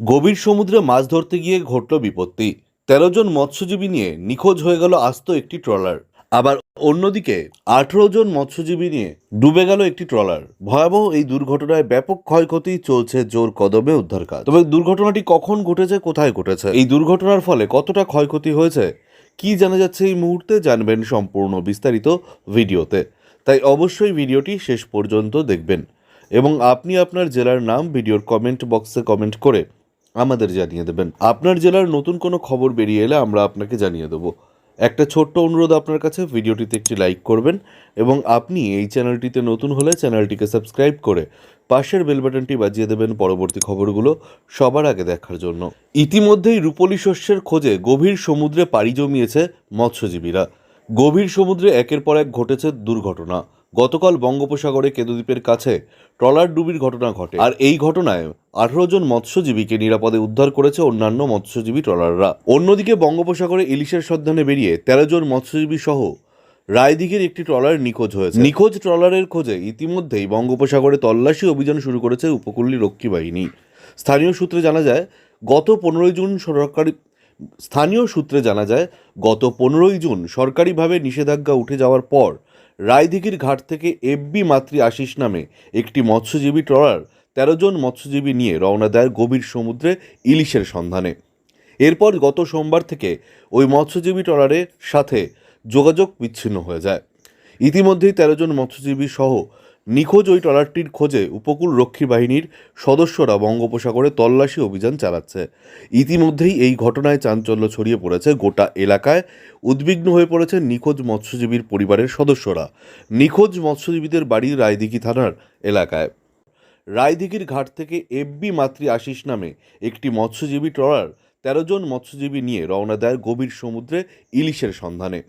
গভীর সমুদ্রে মাছ ধরতে গিয়ে ঘটল বিপত্তি। তেরো জন মৎস্যজীবী নিয়ে নিখোঁজ হয়ে গেল আস্ত একটি ট্রলার। আবার অন্যদিকে আঠেরো জন মৎস্যজীবী নিয়ে ডুবে গেল একটি ট্রলার। ভয়াবহ এই দুর্ঘটনায় ব্যাপক ক্ষয়ক্ষতি চলছে জোর কদমে উদ্ধার কাজ। তবে দুর্ঘটনাটি কখন ঘটেছে, কোথায় ঘটেছে, এই দুর্ঘটনার ফলে কতটা ক্ষয়ক্ষতি হয়েছে, কি জানা যাচ্ছে এই মুহূর্তে জানবেন সম্পূর্ণ বিস্তারিত ভিডিওতে। তাই অবশ্যই ভিডিওটি শেষ পর্যন্ত দেখবেন। এবং আপনি আপনার জেলার নাম ভিডিওর কমেন্ট বক্সে কমেন্ট করে আমাদের জানিয়ে দেবেন। আপনার জেলার নতুন কোনো খবর বেরিয়ে এলে আমরা আপনাকে জানিয়ে দেবো। একটা ছোট্ট অনুরোধ আপনার কাছে, ভিডিওটিতে একটি লাইক করবেন এবং আপনি এই চ্যানেলটিতে নতুন হলে চ্যানেলটিকে সাবস্ক্রাইব করে পাশের বেল বাটনটি বাজিয়ে দেবেন পরবর্তী খবরগুলো সবার আগে দেখার জন্য। ইতিমধ্যেই রূপলি শস্যের খোঁজে গভীর সমুদ্রে পাড়ি জমিয়েছে মৎস্যজীবীরা। গভীর সমুদ্রে একের পর এক ঘটেছে দুর্ঘটনা। গতকাল বঙ্গোপসাগরে কেদুদ্বীপের কাছে ট্রলার ডুবির ঘটনা ঘটে। আর এই ঘটনায় আঠারো জন মৎস্যজীবীকে নিরাপদে উদ্ধার করেছে অন্যান্য মৎস্যজীবী ট্রলাররা। অন্যদিকে বঙ্গোপসাগরে ইলিশের সন্ধানে বেরিয়ে তেরো জন মৎস্যজীবী সহ রায়দিঘির একটি ট্রলার নিখোঁজ হয়েছে। নিখোঁজ ট্রলারের খোঁজে ইতিমধ্যেই বঙ্গোপসাগরে তল্লাশি অভিযান শুরু করেছে উপকূলীয় রক্ষী বাহিনী। স্থানীয় সূত্রে জানা যায়, গত পনেরোই জুন সরকারি স্থানীয় সূত্রে জানা যায়, গত পনেরোই জুন সরকারিভাবে নিষেধাজ্ঞা উঠে যাওয়ার পর রায়দিঘির ঘাট থেকে এফবি মাতৃ আশিস নামে একটি মৎস্যজীবী ট্রলার তেরো জন মৎস্যজীবী নিয়ে রওনা দেয় গভীর সমুদ্রে ইলিশের সন্ধানে। এরপর গত সোমবার থেকে ওই মৎস্যজীবী ট্রলারের সাথে যোগাযোগ বিচ্ছিন্ন হয়ে যায়। ইতিমধ্যেই তেরো জন মৎস্যজীবী সহ নিখোঁজ ওই ট্রলারটির খোঁজে উপকূল রক্ষী বাহিনীর সদস্যরা বঙ্গোপসাগরে তল্লাশি অভিযান চালাচ্ছে। ইতিমধ্যেই এই ঘটনায় চাঞ্চল্য ছড়িয়ে পড়েছে গোটা এলাকায়। উদ্বিগ্ন হয়ে পড়েছে নিখোঁজ মৎস্যজীবীর পরিবারের সদস্যরা। নিখোঁজ মৎস্যজীবীদের বাড়ি রায়দিঘি থানার এলাকায়। রায়দিঘির ঘাট থেকে এফবি মাতৃ আশিস নামে একটি মৎস্যজীবী ট্রলার তেরো জন মৎস্যজীবী নিয়ে রওনা দেয় গভীর সমুদ্রে ইলিশের সন্ধানে।